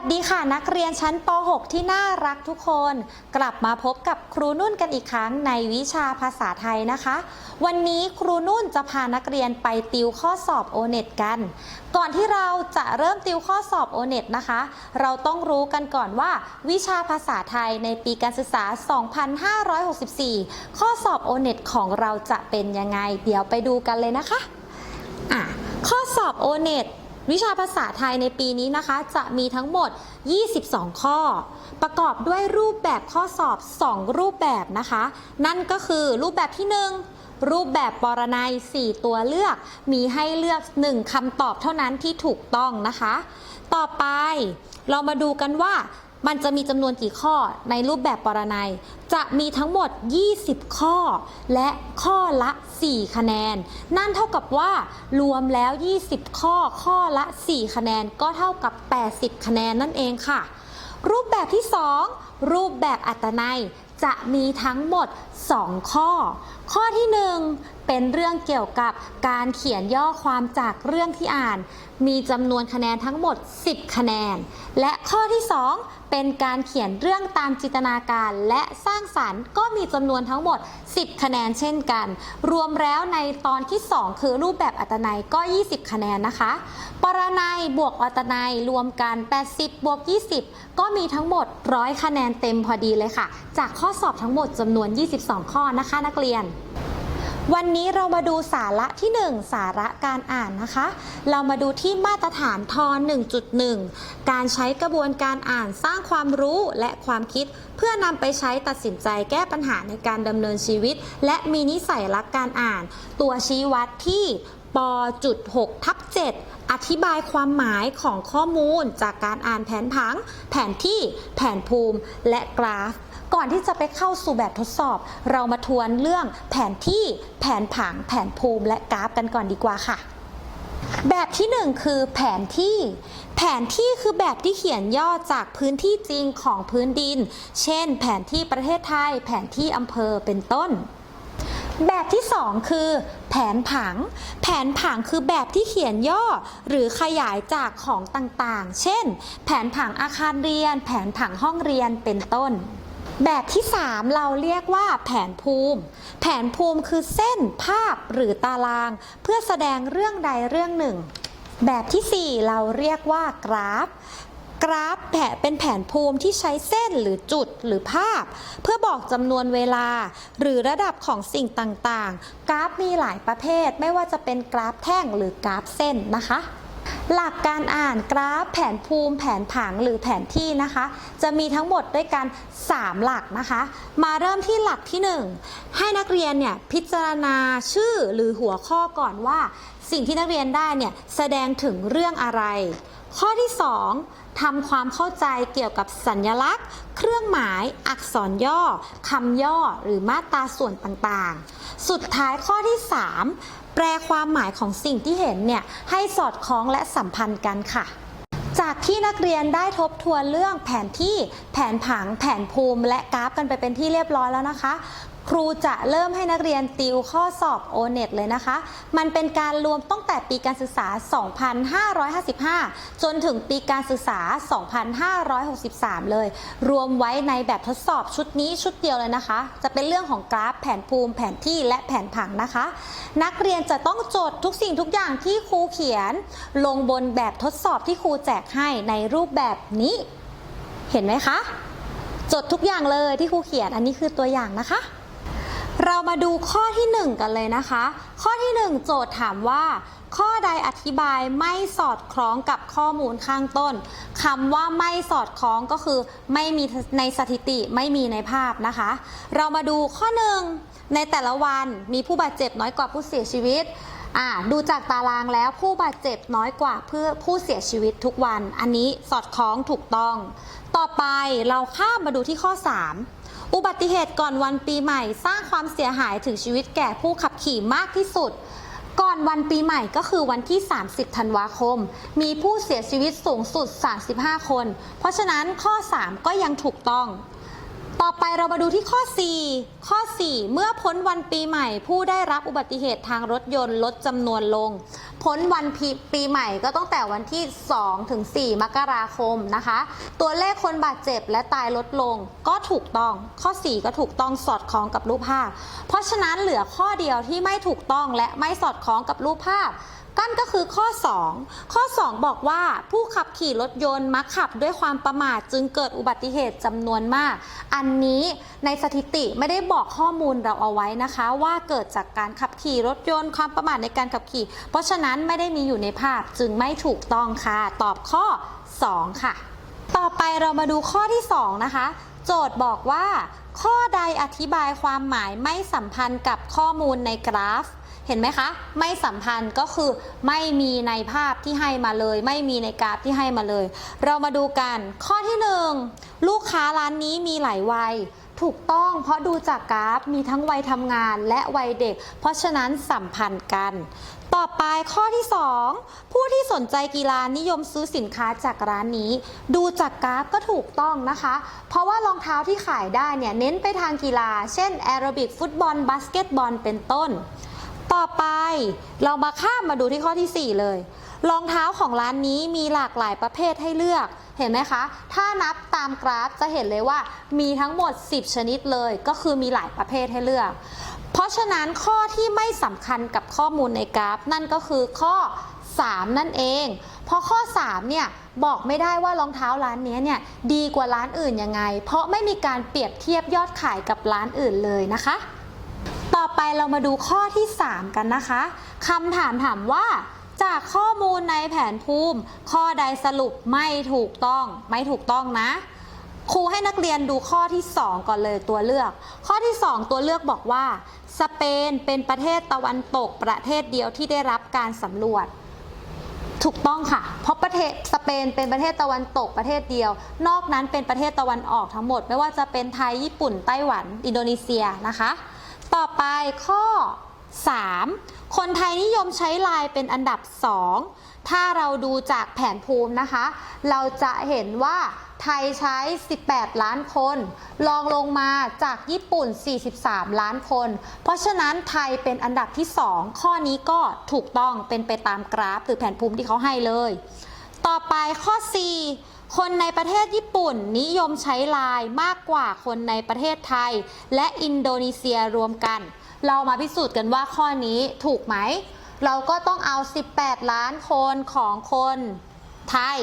สดีค่ะนักเรียนชั้นป .6 ที่น่ารักทุกคน กลับมาพบกับครูนุ่นกันอีกครั้งในวิชาภาษาไทยนะคะ วันนี้ครูนุ่นจะพานักเรียนไปติวข้อสอบโอเน็ตกัน ก่อนที่เราจะเริ่มติวข้อสอบโอเน็ตนะคะ เราต้องรู้กันก่อนว่า วิชาภาษาไทยในปีการศึกษา 2564 ข้อสอบโอเน็ตของเราจะเป็นยังไง เดี๋ยวไปดูกันเลยนะคะะข้อสอบ o n e t วิชาภาษาไทยในปีนี้นะคะ จะมีทั้งหมด 22 ข้อ ประกอบด้วยรูปแบบข้อสอบ 2 รูปแบบนะคะ นั่นก็คือรูปแบบที่ 1 รูปแบบปรนัย 4 ตัวเลือก มีให้เลือก 1คำตอบเท่านั้นที่ถูกต้องนะคะ ต่อไปเรามาดูกันว่า มันจะมีจำนวนกี่ข้อในรูปแบบปรนัย จะมีทั้งหมด 20 ข้อ และข้อละ 4 คะแนน นั่นเท่ากับว่ารวมแล้ว 20 ข้อ ข้อละ 4 คะแนน ก็เท่ากับ 80 คะแนนนั่นเองค่ะ รูปแบบที่ 2 รูปแบบอัตนัยจะมีทั้งหมด 2 ข้อ ข้อที่ 1 เป็นเรื่องเกี่ยวกับการเขียนย่อความจากเรื่องที่อ่าน มีจำนวนคะแนนทั้งหมด 10 คะแนน และข้อที่ 2 เป็นการเขียนเรื่องตามจินตนาการและสร้างสรรค์ก็มีจำนวนทั้งหมด 10 คะแนนเช่นกัน รวมแล้วในตอนที่ 2 คือรูปแบบอัตนัยก็ 20 คะแนนนะคะ ปรนัยบวกอัตนัยรวมกัน 80 บวก 20 ก็มีทั้งหมด 100 คะแนนเต็มพอดีเลยค่ะ จากข้อสอบทั้งหมดจำนวน 22 ข้อนะคะ นักเรียน วันนี้เรามาดูสาระที่ 1 สาระการอ่านนะคะ เรามาดูที่มาตรฐานทอ1.1 การใช้กระบวนการอ่านสร้างความรู้และความคิด เพื่อนำไปใช้ตัดสินใจแก้ปัญหาในการดำเนินชีวิต และมีนิสัยรักการอ่าน ตัวชี้วัดที่ปจุด6ทับ7อธิบายความหมายของข้อมูลจากการอ่านแผนผัง แผนที่ แผนภูมิ และกราฟ ก่อนที่จะไปเข้าสู่แบบทดสอบ เรามาทวนเรื่องแผนที่แผนผัง แผนภูมิและกราฟกันก่อนดีกว่าค่ะ แบบที่ 1 คือแผนที่ แผนที่คือแบบที่เขียนย่อจากพื้นที่จริงของพื้นดิน เช่น แผนที่ประเทศไทย แผนที่อำเภอเป็นต้นแบบที่ 2 คือ แผนผัง แผนผังคือแบบที่เขียนย่อ หรือขยายจากของต่างๆ เช่น แผนผังอาคารเรียน แผนผังห้องเรียนเป็นต้น แบบที่ 3 เราเรียกว่าแผนภูมิ แผนภูมิคือเส้นภาพหรือตาราง เพื่อแสดงเรื่องใดเรื่องหนึ่ง แบบที่ 4 เราเรียกว่ากราฟกราฟแผนเป็นแผนภูมิที่ใช้เส้นหรือจุดหรือภาพ เพื่อบอกจำนวนเวลา หรือระดับของสิ่งต่างๆ กราฟมีหลายประเภท ไม่ว่าจะเป็นกราฟแท่งหรือกราฟเส้นนะคะ หลักการอ่านกราฟ แผนภูมิ แผนผังหรือแผนที่นะคะ จะมีทั้งหมดด้วยกัน 3 หลักนะคะ มาเริ่มที่หลักที่ 1 ให้นักเรียนเนี่ยพิจารณาชื่อหรือหัวข้อก่อนว่า สิ่งที่นักเรียนได้เนี่ยแสดงถึงเรื่องอะไร ข้อที่ 2ทำความเข้าใจเกี่ยวกับสัญลักษณ์ เครื่องหมาย อักษรย่อคำย่อ หรือมาตราส่วนต่างๆ สุดท้ายข้อที่ 3 ลความหมายของสิ่งที่เห็นเนี่ยให้สอดคล้องและสัมพันธ์กันค่ะจากที่นักเรียนได้ทบทวนเรื่องแผนที่ แผนผัง แผนภูมิ และกราฟกันไปเป็นที่เรียบร้อยแล้วนะคะ ครูจะเริ่มให้นักเรียนติวข้อสอบ o n e t เลยนะคะ มันเป็นการรวมตั้งแต่ปีการศึกษา 2555 จนถึงปีการศึกษา 2563 เลย รวมไว้ในแบบทดสอบชุดนี้ชุดเดียวเลยนะคะ จะเป็นเรื่องของกราฟแผนภูมิแผนที่และแผนผังนะคะ นักเรียนจะต้องจดทุกสิ่งทุกอย่างที่ครูเขียน ลงบนแบบทดสอบที่ครูแจกให้ในรูปแบบนี้ เห็นไหมคะ จดทุกอย่างเลยที่ครูเขียนอันนี้คือตัวอย่างนะคะ เรามาดูข้อที่ 1 กันเลยนะคะ ข้อที่ 1 โจทย์ถามว่า ข้อใดอธิบายไม่สอดคล้องกับข้อมูลข้างต้นคำว่าไม่สอดคล้องก็คือ ไม่มีในสถิติไม่มีในภาพนะคะ เรามาดูข้อ 1 ในแต่ละวันมีผู้บาดเจ็บน้อยกว่าผู้เสียชีวิตดูจากตารางแล้วผู้บาดเจ็บน้อยกว่าเพื่อผู้เสียชีวิตทุกวัน อันนี้สอดคล้องถูกต้อง ต่อไปเราข้ามมาดูที่ข้อ 3 อุบัติเหตุก่อนวันปีใหม่ สร้างความเสียหายถึงชีวิตแก่ผู้ขับขี่มากที่สุด ก่อนวันปีใหม่ก็คือวันที่ 30 ธันวาคม มีผู้เสียชีวิตสูงสุด 35 คน เพราะฉะนั้นข้อ 3 ก็ยังถูกต้อง ต่อไปเรามาดูที่ข้อ 4 ข้อ 4 เมื่อพ้นวันปีใหม่ ผู้ได้รับอุบัติเหตุทางรถยนต์ลดจำนวนลง พ้นวันปีปีใหม่ก็ตั้งแต่วันที่ 2 ถึง 4 มกราคมนะคะ ตัวเลขคนบาดเจ็บและตายลดลงก็ถูกต้อง ข้อ 4 ก็ถูกต้องสอดคล้องกับรูปภาพ เพราะฉะนั้นเหลือข้อเดียวที่ไม่ถูกต้องและไม่สอดคล้องกับรูปภาพ กั้นก็คือข้อ 2 ข้อ 2 บอกว่าผู้ขับขี่รถยนต์มักขับด้วยความประมาทจึงเกิดอุบัติเหตุจำนวนมาก อันนี้ในสถิติไม่ได้บอกข้อมูลเราเอาไว้นะคะ ว่าเกิดจากการขับขี่รถยนต์ความประมาทในการขับขี่ เพราะฉะนั้นไม่ได้มีอยู่ในภาพจึงไม่ถูกต้องค่ะ ตอบข้อ 2 ค่ะ ต่อไปเรามาดูข้อที่ 2 นะคะโจทย์บอกว่า ข้อใดอธิบายความหมายไม่สัมพันธ์กับข้อมูลในกราฟ เห็นไหมคะ ไม่สัมพันธ์ก็คือไม่มีในภาพที่ให้มาเลย ไม่มีในกราฟที่ให้มาเลย เรามาดูกัน ข้อที่ 1 ลูกค้าร้านนี้มีหลายวัยถูกต้องเพราะดูจากกราฟมีทั้งวัยทำงานและวัยเด็ก เพราะฉะนั้นสัมพันธ์กัน ต่อไปข้อที่ 2 ผู้ที่สนใจกีฬานิยมซื้อสินค้าจากร้านนี้ ดูจากกราฟก็ถูกต้องนะคะ เพราะว่ารองเท้าที่ขายได้เนี่ยเน้นไปทางกีฬา เช่นแอโรบิกฟุตบอลบาสเกตบอลเป็นต้น ต่อไปเรามาข้ามมาดูที่ข้อที่ 4 เลย รองเท้าของร้านนี้มีหลากหลายประเภทให้เลือก เห็นไหมคะ ถ้านับตามกราฟจะเห็นเลยว่ามีทั้งหมด 10 ชนิดเลย ก็คือมีหลายประเภทให้เลือก เพราะฉะนั้นข้อที่ไม่สำคัญกับข้อมูลในกราฟ นั่นก็คือข้อ 3 นั่นเอง เพราะข้อ 3 เนี่ยบอกไม่ได้ว่ารองเท้าร้านนี้เนี่ยดีกว่าร้านอื่นยังไง เพราะไม่มีการเปรียบเทียบยอดขายกับร้านอื่นเลยนะคะ ต่อไปเรามาดูข้อที่ 3 กันนะคะคำถามถามว่า จากข้อมูลในแผนภูมิ ข้อใดสรุปไม่ถูกต้อง ไม่ถูกต้องนะครูให้นักเรียนดูข้อที่ 2 ก่อนเลยตัวเลือก ข้อที่ 2 ตัวเลือกบอกว่า สเปนเป็นประเทศตะวันตกประเทศเดียวที่ได้รับการสำรวจ ถูกต้องค่ะ เพราะประเทศสเปนเป็นประเทศตะวันตกประเทศเดียว นอกนั้นเป็นประเทศตะวันออกทั้งหมด ไม่ว่าจะเป็นไทยญี่ปุ่นไต้หวัน อินโดนีเซียนะคะ ต่อไปข้อ 3 คนไทยนิยมใช้ไลน์เป็นอันดับ 2 ถ้าเราดูจากแผนภูมินะคะ เราจะเห็นว่าไทยใช้ 18 ล้านคนลองลงมาจากญี่ปุ่น 43 ล้านคน เพราะฉะนั้นไทยเป็นอันดับที่ 2 ข้อนี้ก็ถูกต้องเป็นไปตามกราฟหรือแผนภูมิที่เขาให้เลย ต่อไปข้อ 4 คนในประเทศญี่ปุ่นนิยมใช้ไลน์มากกว่าคนในประเทศไทย และอินโดนีเซียรวมกัน เรามาพิสูจน์กันว่าข้อนี้ถูกไหม เราก็ต้องเอา 18 ล้านคนของคนไทย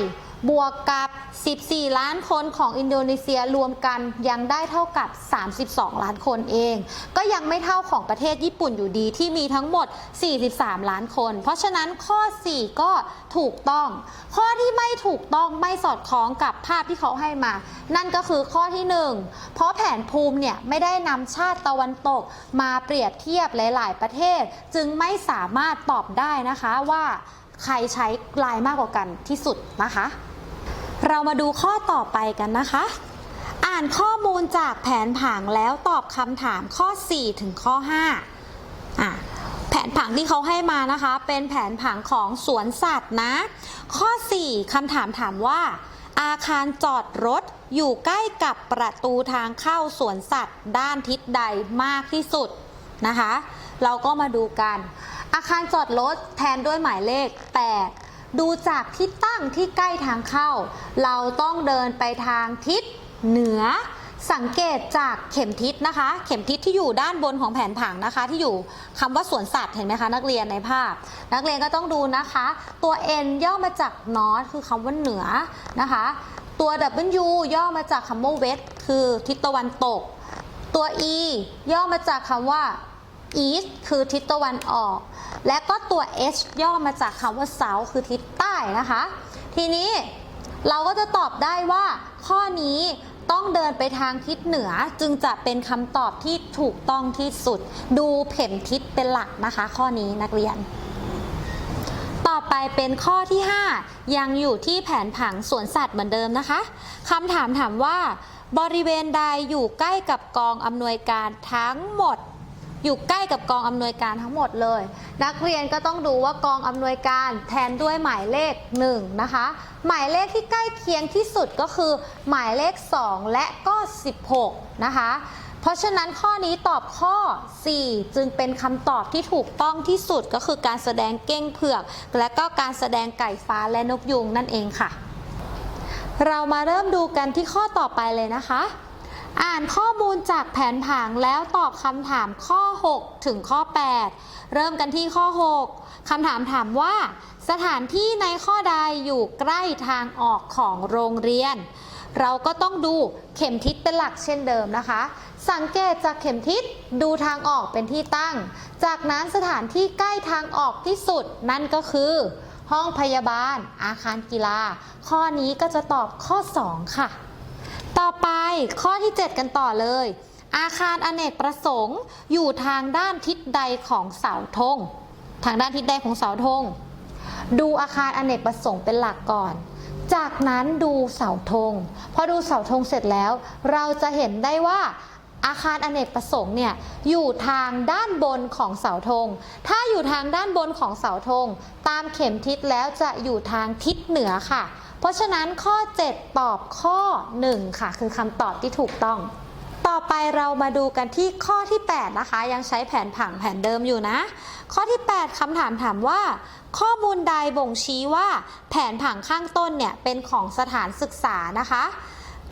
บวกกับ 14 ล้านคนของอินโดนีเซียรวมกันยังได้เท่ากับ 32 ล้านคนเอง ก็ยังไม่เท่าของประเทศญี่ปุ่นอยู่ดีที่มีทั้งหมด 43 ล้านคน เพราะฉะนั้นข้อ 4 ก็ถูกต้อง ข้อที่ไม่ถูกต้องไม่สอดคล้องกับภาพที่เขาให้มา นั่นก็คือข้อที่ 1 เพราะแผนภูมิเนี่ยไม่ได้นำชาติตะวันตกมาเปรียบเทียบหลาย ๆ ประเทศ จึงไม่สามารถตอบได้นะคะว่า ใครใช้ลายมากกว่ากันที่สุดนะคะ เรามาดูข้อต่อไปกันนะคะ อ่านข้อมูลจากแผนผังแล้วตอบคำถามข้อ 4 ถึงข้อ5อะแผนผังที่เขาให้มานะคะ เป็นแผนผังของสวนสัตว์นะ ข้อ 4คำถามถามว่า อาคารจอดรถอยู่ใกล้กับประตูทางเข้าสวนสัตว์ ด้านทิศใดมากที่สุดนะคะ เราก็มาดูกัน อาคารจอดรถแทนด้วยหมายเลข8ดูจากที่ตั้งที่ใกล้ทางเข้า เราต้องเดินไปทางทิศเหนือ สังเกตจากเข็มทิศนะคะ เข็มทิศที่อยู่ด้านบนของแผนผังนะคะ ที่อยู่คำว่าสวนสัตว์เห็นไหมคะ นักเรียนในภาพ นักเรียนก็ต้องดูนะคะ ตัว N ย่อมาจาก north คือคำว่าเหนือนะคะ ตัว W ย่อมาจากคำว่า west คือทิศตะวันตก ตัว E ย่อมาจากคำว่า east คือทิศตะวันออก และก็ตัว H ย่อมาจากคำว่า south คือทิศใต้นะคะ ทีนี้เราก็จะตอบได้ว่า ข้อนี้ต้องเดินไปทางทิศเหนือจึงจะเป็นคำตอบที่ถูกต้องที่สุด ดูเข็มทิศเป็นหลักนะคะ ข้อนี้นักเรียน ต่อไปเป็นข้อที่ 5 ยังอยู่ที่แผนผังสวนสัตว์เหมือนเดิมนะคะคำถามถามว่า บริเวณใดอยู่ใกล้กับกองอำนวยการทั้งหมด อยู่ใกล้กับกองอำนวยการทั้งหมดเลย นักเรียนก็ต้องดูว่ากองอำนวยการแทนด้วยหมายเลข1นะคะหมายเลขที่ใกล้เคียงที่สุดก็คือ หมายเลข 2 และก็ 16 นะคะเพราะฉะนั้นข้อนี้ตอบข้อ 4 จึงเป็นคำตอบที่ถูกต้องที่สุดก็คือการแสดงเก้งเผือก และก็การแสดงไก่ฟ้าและนกยุงนั่นเองค่ะ เรามาเริ่มดูกันที่ข้อต่อไปเลยนะคะ อ่านข้อมูลจากแผนผังแล้วตอบคำถามข้อ 6 ถึงข้อ 8 เริ่มกันที่ข้อ 6คำถามถามว่า สถานที่ในข้อใดอยู่ใกล้ทางออกของโรงเรียน เราก็ต้องดูเข็มทิศเป็นหลักเช่นเดิมนะคะ สังเกตจากเข็มทิศดูทางออกเป็นที่ตั้ง จากนั้นสถานที่ใกล้ทางออกที่สุดนั่นก็คือห้องพยาบาล อาคารกีฬา ข้อนี้ก็จะตอบข้อ 2 ค่ะ ต่อไปข้อที่ 7 กันต่อเลย อาคารอเนกประสงค์อยู่ทางด้านทิศใดของเสาธงทางด้านทิศใดของเสาธงดูอาคารอเนกประสงค์เป็นหลักก่อน จากนั้นดูเสาธงพอดูเสาธงเสร็จแล้ว เราจะเห็นได้ว่าอาคารอเนกประสงค์เนี่ยอยู่ทางด้านบนของเสาธง ถ้าอยู่ทางด้านบนของเสาธง ตามเข็มทิศแล้วจะอยู่ทางทิศเหนือค่ะ เพราะฉะนั้นข้อ 7 ตอบข้อ 1 ค่ะ คือคำตอบที่ถูกต้อง ต่อไปเรามาดูกันที่ข้อที่ 8 นะคะ ยังใช้แผนผังแผนเดิมอยู่นะ ข้อที่ 8คำถามถามว่า ข้อมูลใดบ่งชี้ว่า แผนผังข้างต้นเนี่ยเป็นของสถานศึกษานะคะ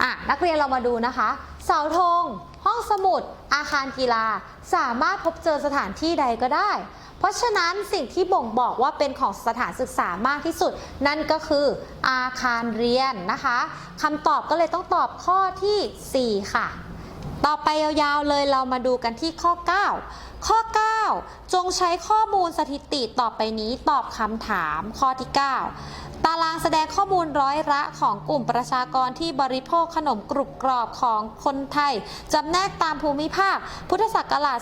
อะนักเรียนเรามาดูนะคะ เสาธงห้องสมุด อาคารกีฬา สามารถพบเจอสถานที่ใดก็ได้ เพราะฉะนั้นสิ่งที่บ่งบอกว่าเป็นของสถานศึกษามากที่สุด นั่นก็คืออาคารเรียนนะคะคำตอบก็เลยต้องตอบข้อที่ 4 ค่ะ ต่อไปยาวๆเลยเรามาดูกันที่ข้อ 9 ข้อ 9 จงใช้ข้อมูลสถิติต่อไปนี้ตอบคำถามข้อที่ 9 ตารางแสดงข้อมูลร้อยละของกลุ่มประชากรที่บริโภคขนมกรุบกรอบของคนไทยจำแนกตามภูมิภาค พุทธศักราช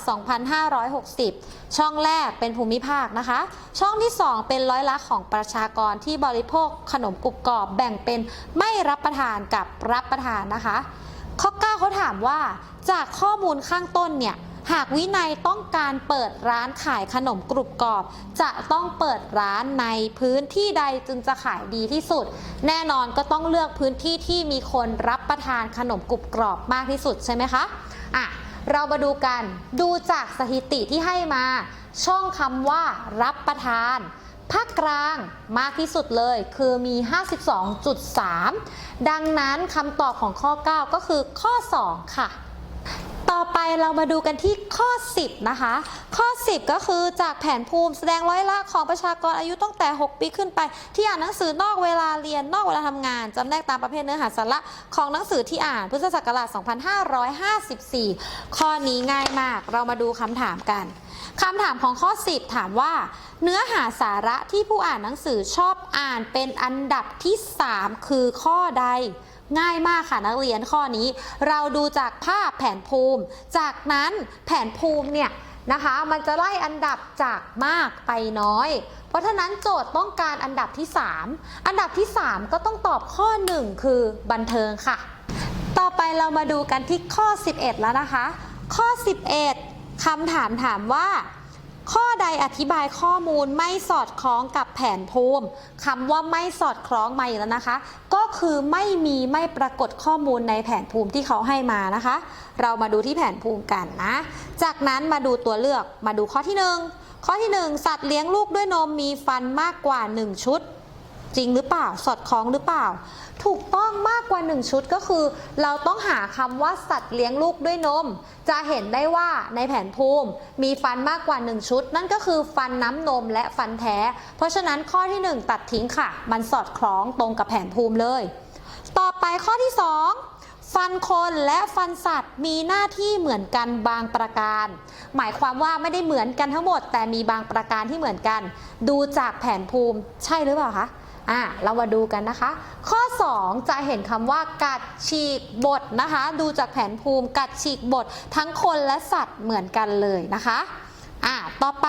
2560 ช่องแรกเป็นภูมิภาคนะคะ ช่องที่ 2 เป็นร้อยละของประชากรที่บริโภคขนมกรุบกรอบแบ่งเป็นไม่รับประทานกับรับประทานนะคะ ข้อ 9เขาถามว่า จากข้อมูลข้างต้นเนี่ยหากวินัยต้องการเปิดร้านขายขนมกรุบกรอบ จะต้องเปิดร้านในพื้นที่ใดจึงจะขายดีที่สุด แน่นอนก็ต้องเลือกพื้นที่ที่มีคนรับประทานขนมกรุบกรอบมากที่สุดใช่ไหมคะอะเรามาดูกันดูจากสถิติที่ให้มา ช่องคำว่ารับประทาน ภาคกลางมากที่สุดเลยคือมี 52.3 ดังนั้นคำตอบของข้อ 9 ก็คือข้อ 2 ค่ะ ต่อไปเรามาดูกันที่ข้อ 10 นะคะ ข้อ 10 ก็คือจากแผนภูมิแสดงร้อยละของประชากรอายุตั้งแต่ 6 ปีขึ้นไป ที่อ่านหนังสือนอกเวลาเรียนนอกเวลาทำงานจำแนกตามประเภทเนื้อหาสาระของหนังสือที่อ่านพุทธศักราช 2554 ข้อนี้ง่ายมาก เรามาดูคำถามกันคำถามของข้อ 10 ถามว่า เนื้อหาสาระที่ผู้อ่านหนังสือชอบอ่านเป็นอันดับที่ 3 คือข้อใด ง่ายมากค่ะนักเรียนข้อนี้ เราดูจากภาพแผนภูมิ จากนั้นแผนภูมิเนี่ยนะคะมันจะไล่อันดับจากมากไปน้อย เพราะฉะนั้นโจทย์ต้องการอันดับที่ 3 อันดับที่ 3 ก็ต้องตอบข้อ 1 คือบันเทิงค่ะ ต่อไปเรามาดูกันที่ข้อ 11 แล้วนะคะ ข้อ 11คำถามถามว่า ข้อใดอธิบายข้อมูลไม่สอดคล้องกับแผนภูมิคำว่าไม่สอดคล้องมาอีกแล้วนะคะ ก็คือไม่มีไม่ปรากฏข้อมูลในแผนภูมิที่เขาให้มานะคะ เรามาดูที่แผนภูมิกันนะ จากนั้นมาดูตัวเลือกมาดูข้อที่ 1 ข้อที่ 1 สัตว์เลี้ยงลูกด้วยนมมีฟันมากกว่า 1 ชุด จริงหรือเปล่าสอดคล้องหรือเปล่า ถูกต้องมากกว่า 1 ชุดก็คือ เราต้องหาคำว่าสัตว์เลี้ยงลูกด้วยนม จะเห็นได้ว่าในแผนภูมิมีฟันมากกว่า 1 ชุด นั่นก็คือฟันน้ำนมและฟันแท้ เพราะฉะนั้นข้อที่ 1 ตัดทิ้งค่ะ มันสอดคล้องตรงกับแผนภูมิเลย ต่อไปข้อที่ 2ฟันคนและฟันสัตว์มีหน้าที่เหมือนกันบางประการ หมายความว่าไม่ได้เหมือนกันทั้งหมด แต่มีบางประการที่เหมือนกัน ดูจากแผนภูมิใช่หรือเปล่าคะ อะเรามาดูกันนะคะ ข้อ 2 จะเห็นคำว่ากัดฉีกบทนะคะ ดูจากแผนภูมิกัดฉีกบททั้งคนและสัตว์เหมือนกันเลยนะคะอะต่อไป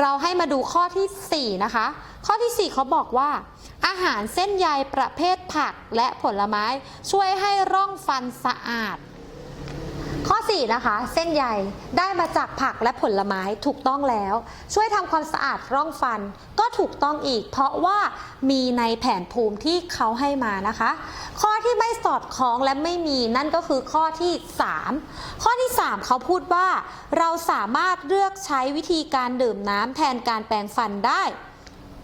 เราให้มาดูข้อทีสี่4 นะคะ ข้อทีสี่ 4 เขาบอกว่า อาหารเส้นใยประเภทผักและผลไม้ช่วยให้ร่องฟันสะอาด ข้อ 4 นะคะ เส้นใยได้มาจากผักและผลไม้ถูกต้องแล้ว ช่วยทำความสะอาดร่องฟันก็ถูกต้องอีก เพราะว่ามีในแผนภูมิที่เขาให้มานะคะ ข้อที่ไม่สอดคล้องและไม่มีนั่นก็คือข้อที่ 3 ข้อที่ 3 เขาพูดว่า เราสามารถเลือกใช้วิธีการดื่มน้ำแทนการแปรงฟันได้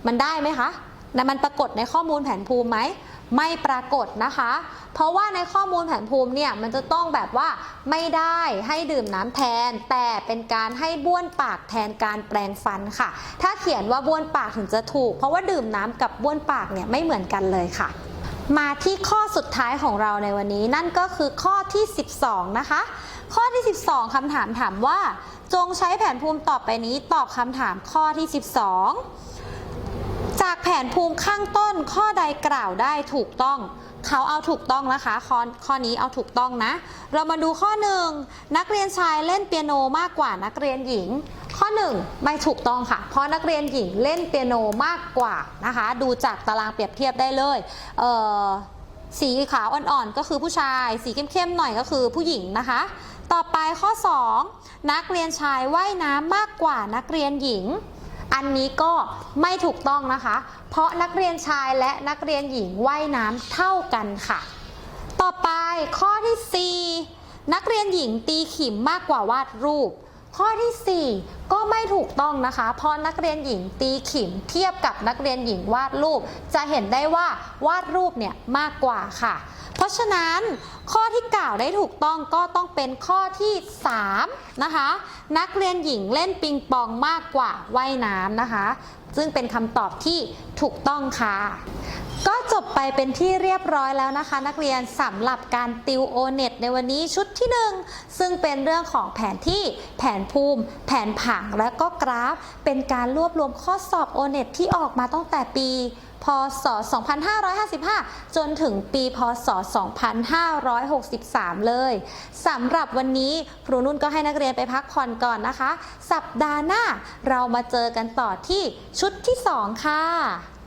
มันได้ไหมคะนะมันปรากฏในข้อมูลแผนภูมิไหม ไม่ปรากฏนะคะ เพราะว่าในข้อมูลแผนภูมิเนี่ยมันจะต้องแบบว่าไม่ได้ให้ดื่มน้ำแทน แต่เป็นการให้บ้วนปากแทนการแปรงฟันค่ะ ถ้าเขียนว่าบ้วนปากถึงจะถูก เพราะว่าดื่มน้ำกับบ้วนปากเนี่ยไม่เหมือนกันเลยค่ะ มาที่ข้อสุดท้ายของเราในวันนี้นั่นก็คือข้อที่ 12 นะคะ ข้อที่ 12คำถามถามว่า จงใช้แผนภูมิต่อไปนี้ตอบคำถามข้อที่ 12 จากแผนภูมิข้างต้นข้อใดกล่าวได้ถูกต้อง เขาเอาถูกต้องนะคะข้อข้อนี้เอาถูกต้องนะ เรามาดูข้อหนึ่งนักเรียนชายเล่นเปียโนมากกว่านักเรียนหญิง ข้อหนึ่งไม่ถูกต้องค่ะ เพราะนักเรียนหญิงเล่นเปียโนมากกว่านะคะ ดูจากตารางเปรียบเทียบได้เลยเสีขาวอ่อนๆก็คือผู้ชาย สีเข้มๆหน่อยก็คือผู้หญิงนะคะ ต่อไปข้อ 2 นักเรียนชายว่ายน้ำมากกว่านักเรียนหญิง อันนี้ก็ไม่ถูกต้องนะคะ เพราะนักเรียนชายและนักเรียนหญิงว่ายน้ำเท่ากันค่ะ ต่อไปข้อที่ 4 นักเรียนหญิงตีขิมมากกว่าวาดรูป ข้อที่ 4 ก็ไม่ถูกต้องนะคะ เพราะนักเรียนหญิงตีขิมเทียบกับนักเรียนหญิงวาดรูป จะเห็นได้ว่าวาดรูปเนี่ยมากกว่าค่ะ เพราะฉะนั้นข้อที่กล่าวได้ถูกต้องก็ต้องเป็นข้อที่ 3 นะคะ นักเรียนหญิงเล่นปิงปองมากกว่าว่ายน้ำนะคะ ซึ่งเป็นคำตอบที่ถูกต้องค่ะ ก็จบไปเป็นที่เรียบร้อยแล้วนะคะ นักเรียนสำหรับการติวโอเน็ตในวันนี้ชุดที่ 1 ซึ่งเป็นเรื่องของแผนที่แผนภูมิ แผนผังและก็กราฟ เป็นการรวบรวมข้อสอบโอเน็ตที่ออกมาตั้งแต่ปี พศ 2555 จนถึงปีพศ 2563 เลยสำหรับวันนี้ครูนุ่นก็ให้นักเรียนไปพักผ่อนก่อนนะคะ สัปดาห์หน้าเรามาเจอกันต่อที่ชุดที่ 2 ค่ะ